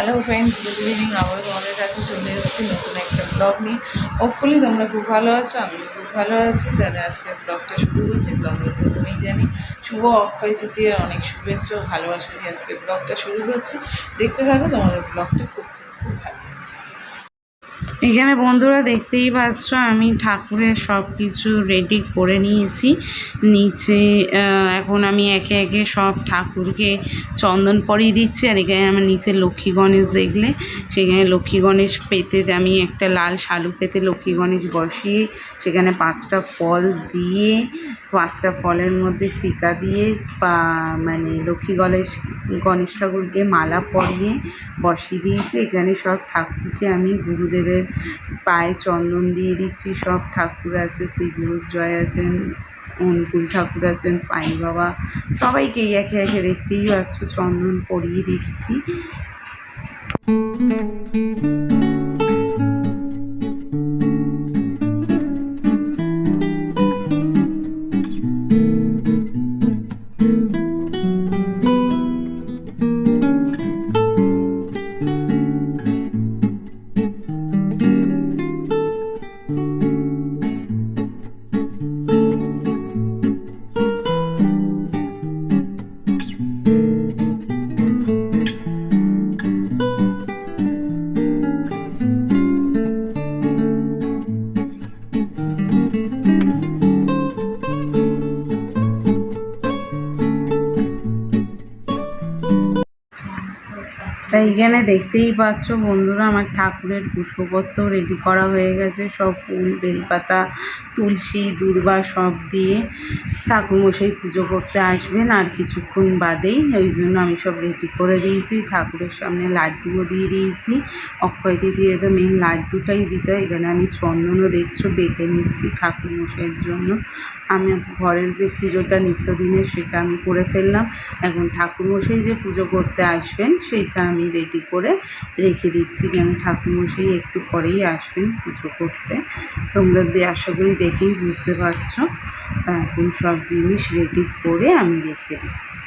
Hello friends good evening আমরা তোমাদের কাছে চলে এসেছি নতুন একটা ব্লগ নিয়ে। হোপফুলি তোমরা খুব ভালো আছো আমি খুব ভালো আছি। তাহলে আজকের ব্লগটা শুরু করছি। ব্লগের প্রথমেই জানি, শুভ অক্ষয় তৃতীয় অনেক শুভেচ্ছা ভালোবাসা নিয়ে আজকের ব্লগটা শুরু করছি। দেখতে থাকো তোমাদের ব্লগটা খুব এখানে বন্ধুরা দেখতেই পাচ্ছ, আমি ঠাকুরের সব কিছু রেডি করে নিয়েছি। নিচে এখন আমি একে একে সব ঠাকুরকে চন্দন পরিয়ে দিচ্ছি, আর এখানে আমার নিচে লক্ষ্মী গণেশ দেখলে। সেখানে লক্ষ্মী গণেশ পেতে আমি একটা লাল শালু পেতে লক্ষ্মী গণেশ বসিয়ে সেখানে পাঁচটা ফল দিয়ে, পাঁচটা ফলের মধ্যে টিকা দিয়ে বা মানে লক্ষ্মী গণেশ গণেশ ঠাকুরকে মালা পরিয়ে বসিয়ে দিয়েছি। এখানে সব ঠাকুরকে আমি গুরুদেবের পায়ে চন্দন দিয়ে দিচ্ছি, সব ঠাকুর আছে, শ্রী গুরুজয় আছেন অনুকূল ঠাকুর আছেন, সাই বাবা, সবাইকেই একে একে দেখতেই পাচ্ছ, চন্দন পরিয়ে দিচ্ছি। তাই এখানে দেখতেই পাচ্ছ বন্ধুরা, আমার ঠাকুরের পুষ্পপত্র রেডি করা হয়ে গেছে। সব ফুল, বেলপাতা, তুলসী, দুর্বা সব দিয়ে ঠাকুরমশাই পুজো করতে আসবেন আর কিছুক্ষণ বাদেই। ওই জন্য আমি সব রেডি করে দিয়েছি। ঠাকুরের সামনে লাড্ডুও দিয়ে দিয়েছি। অক্ষয় তৃতীয় তো মেন লাড্ডুটাই দিতে হয়। এখানে আমি চন্দনও দেখছ, বেটে নিচ্ছি ঠাকুরমশাইয়ের জন্য। আমি ঘরের যে পুজোটা নিত্যদিনের সেটা আমি করে ফেললাম। এখন ঠাকুরমশাই যে পুজো করতে আসবেন, সেইটা আমি রেডি করে রেখে দিচ্ছি কেন ঠাকুরমশাই একটু পরেই আসবেন পুজো করতে। তোমরা আশা করি দেখেই বুঝতে পারছ। এখন সব জিনিস রেডি করে আমি রেখে দিচ্ছি।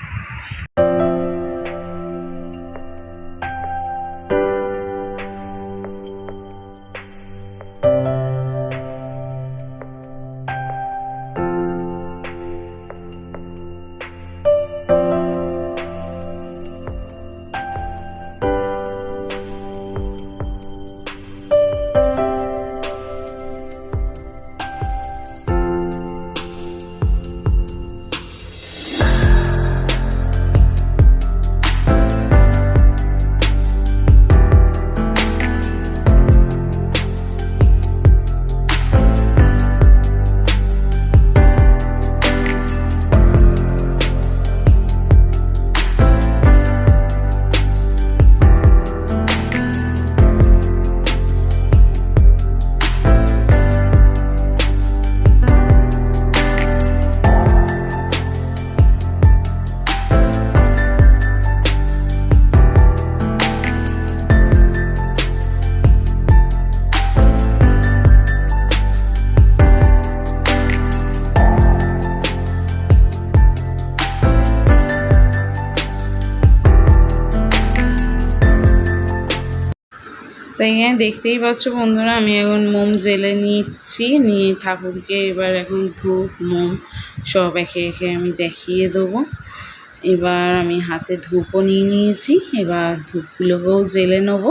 তো এখানে দেখতেই পাচ্ছ বন্ধুরা, আমি এখন মোম জেলে নিচ্ছি, নিয়ে ঠাকুরকে এবার এখন ধূপ, মোম সব একে একে আমি দেখিয়ে দেবো। এবার আমি হাতে ধূপও নিয়ে নিয়েছি, এবার ধূপগুলোকেও জেলে নেব।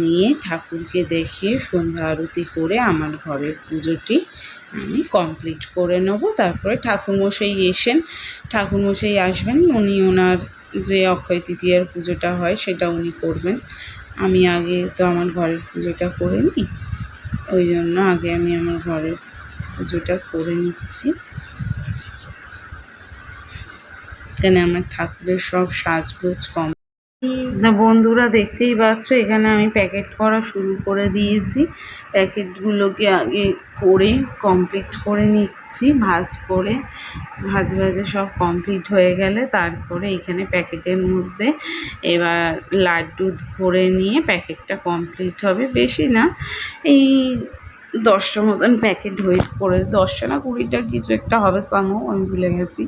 নিয়ে ঠাকুরকে দেখিয়ে সন্ধ্যা আরতি করে আমার ঘরের পুজোটি আমি কমপ্লিট করে নেব। তারপরে ঠাকুরমশাই এসেন, ঠাকুরমশাই আসবেন, উনি ওনার যে অক্ষয় তৃতীয়ার পুজোটা হয় সেটা উনি করবেন। আমি আগে তো আমার ঘরের পুজোটা করে নিই, ওই জন্য আগে আমি আমার ঘরের পুজোটা করে নিচ্ছি। এখানে আমার ঠাকুরের সব সাজগোজ কম বন্ধুরা দেখতেই পাচ্ছ, এখানে আমি প্যাকেট করা শুরু করে দিয়েছি। প্যাকেটগুলোকে আগে করে কমপ্লিট করে নিচ্ছি, ভাজ করে, ভাজ ভাজে সব কমপ্লিট হয়ে গেলে তারপরে এখানে প্যাকেটের মধ্যে এবার লাড্ডু ভরে নিয়ে প্যাকেটটা কমপ্লিট হবে। বেশি না, এই দশটা মতন প্যাকেট হয়ে করে, দশটা না কুড়িটা কিছু একটা হবে, সামো, আমি ভুলে গেছি।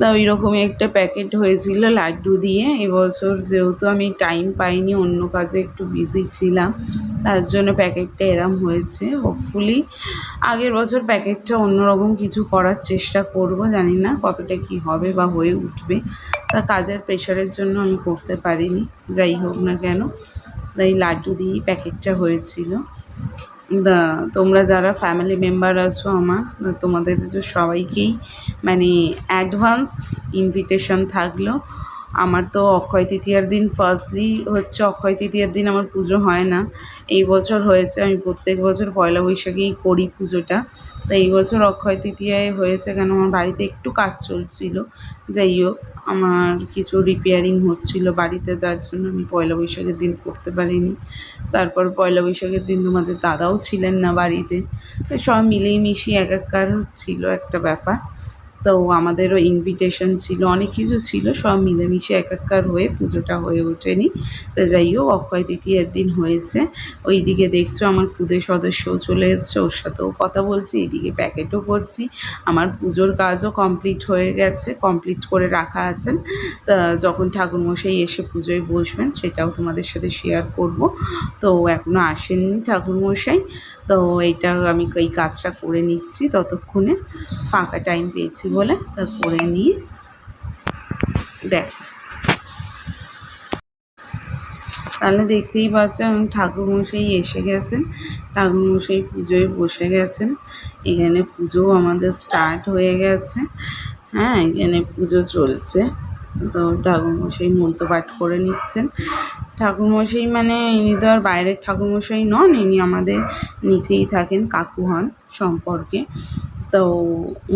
তা ওই রকমই একটা প্যাকেট হয়েছিল লাড্ডু দিয়ে। এবছর যেহেতু আমি টাইম পাইনি, অন্য কাজে একটু বিজি ছিলাম, তার জন্য প্যাকেটটা এরম হয়েছে। হোপফুলি আগের বছর প্যাকেটটা অন্যরকম কিছু করার চেষ্টা করব, জানি না কতটা কি হবে বা হয়ে উঠবে। তা কাজের প্রেশারের জন্য আমি করতে পারিনি, যাই হোক না কেন। তাই লাড্ডু দিয়েই প্যাকেটটা হয়েছিল। তোমরা যারা ফ্যামিলি মেম্বার আছো আমার তোমাদের সবাইকেই মানে অ্যাডভান্স ইনভিটেশন থাকল। আমার তো অক্ষয় তৃতীয়ার দিন ফার্স্টলি হচ্ছে অক্ষয় তৃতীয়ার দিন আমার পুজো হয় না। এই বছর হয়েছে, আমি প্রত্যেক বছর পয়লা বৈশাখেই করি পুজোটা। তো এই বছর অক্ষয় তৃতীয়ায় হয়েছে কেন? আমার বাড়িতে একটু কাজ চলছিল। যাই হোক আমার কিছু রিপেয়ারিং হচ্ছিল বাড়িতে, তার জন্য আমি পয়লা বৈশাখের দিন করতে পারিনি। তারপর পয়লা বৈশাখের দিন তোমাদের দাদাও ছিলেন না বাড়িতে। তো সব মিলেই মিশিয়ে এক এককার ছিল একটা ব্যাপার। তো আমাদেরও ইনভিটেশন ছিল, অনেক কিছু ছিল, সব মিলেমিশে এক এককার হয়ে পুজোটা হয়ে ওঠেনি। তো যাই হোক, অক্ষয় তৃতীয়ার দিন হয়েছে। ওইদিকে দেখছ আমার খুদে সদস্যও চলে এসছে, ওর সাথেও কথা বলছি এইদিকে প্যাকেটও করছি আমার পুজোর কাজও কমপ্লিট হয়ে গেছে কমপ্লিট করে রাখা আছেন। তা যখন ঠাকুরমশাই এসে পুজোয় বসবেন, সেটাও তোমাদের সাথে শেয়ার করব। তো এখনও আসেননি ঠাকুরমশাই। তো এইটা আমি এই কাজটা করে নিচ্ছি ততক্ষণে, ফাঁকা টাইম পেয়েছি বলে, তা করে নিয়ে দেখ। তাহলে দেখতেই পাচ্ছেন ঠাকুরমশাই এসে গেছেন। ঠাকুরমশাই পুজোয় বসে গেছেন। এখানে পুজো আমাদের স্টার্ট হয়ে গেছে। হ্যাঁ এখানে পুজো চলছে। তো ঠাকুরমশাই মন্ত্র পাঠ করে নিচ্ছেন। ঠাকুরমশাই মানে ইনি তো আর বাইরের ঠাকুরমশাই নন, ইনি আমাদের নিচেই থাকেন কাকু হন সম্পর্কে। তো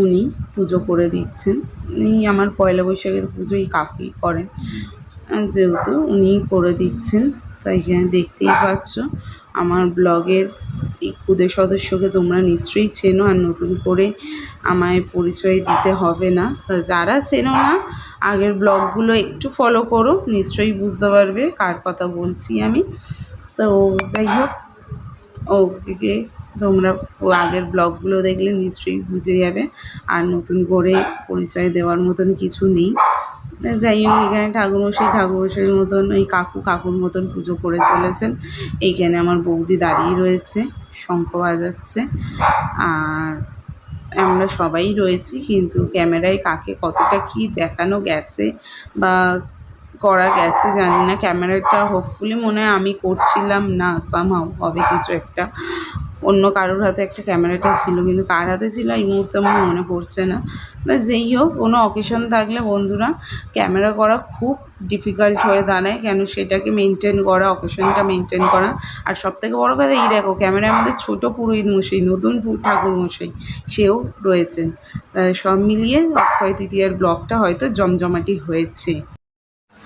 উনি পুজো করে দিচ্ছেন। উনি আমার পয়লা বৈশাখের পুজো এই কাকুই করেন। যেহেতু উনিই করে দিচ্ছেন, তাই এখানে দেখতেই পাচ্ছ। আমার ব্লগের এই সদস্যকে তোমরা নিশ্চয়ই চেনো আর নতুন করে আমায় পরিচয় দিতে হবে না। যারা চেনো না, আগের ব্লগগুলো একটু ফলো করো, নিশ্চয়ই বুঝতে পারবে কার কথা বলছি আমি। তো যাই হোক, ওকে তোমরা আগের ব্লগগুলো দেখলে নিশ্চয়ই বুঝে যাবে। আর নতুন করে পরিচয় দেওয়ার মতন কিছু নেই। যাই হোক, এখানে ঠাকুরমশাই ঠাকুরমশাইয়ের মতন, ওই কাকু কাকুর মতন পুজো করে চলেছেন। এইখানে আমার বৌদি দাঁড়িয়ে রয়েছে, শঙ্খ বাজাচ্ছে। আর আমরা সবাই রয়েছি, কিন্তু ক্যামেরায় কাকে কতটা কি দেখানো গেছে বা করা গেছে জানি না। ক্যামেরাটা হোপফুলি মনে হয় আমি করছিলাম না সামহাও হবে কিছু একটা। অন্য কারোর হাতে একটা ক্যামেরাটা ছিল, কিন্তু কার হাতে ছিল এই মুহূর্তে আমার মনে পড়ছে না। যেই হোক, কোনো অকেশন থাকলে বন্ধুরা ক্যামেরা করা খুব ডিফিকাল্ট হয়ে দাঁড়ায়, কেন সেটাকে মেনটেন করা অকেশনটা মেনটেন করা। আর সব থেকে বড়ো কথা এই দেখো, ক্যামেরার মধ্যে ছোটো পুরোহিত মশাই, নতুন ঠাকুর মশাই, সেও রয়েছেন। সব মিলিয়ে অক্ষয় তৃতীয়ার ব্লগটা হয়তো জমজমাটি হয়েছে।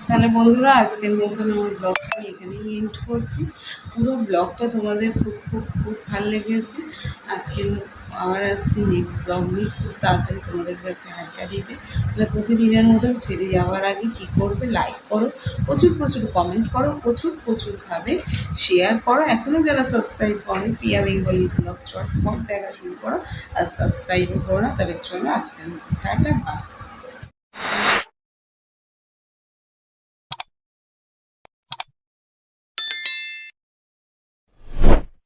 তাহলে বন্ধুরা, আজকের মতন আমার ব্লগটা আমি এখানেই এন্ড করছি। পুরো ব্লগটা তোমাদের খুব খুব খুব ভালো লেগেছে। আজকের আবার আসছি নেক্সট ব্লগ নিয়ে। খুব তাড়াতাড়ি তোমাদের কাছে আড্ডা দিতে। তাহলে প্রতিদিনের মতন ছেড়ে যাওয়ার আগে কী করবে? লাইক করো। প্রচুর প্রচুর কমেন্ট করো। প্রচুর প্রচুরভাবে শেয়ার করো। এখনও যারা সাবস্ক্রাইব করে প্রিয়া বেঙ্গলি ব্লগ চটপট দেখা শুরু করো। আর সাবস্ক্রাইবও করো না, তাহলে চলো আজকের মতো টাটা বা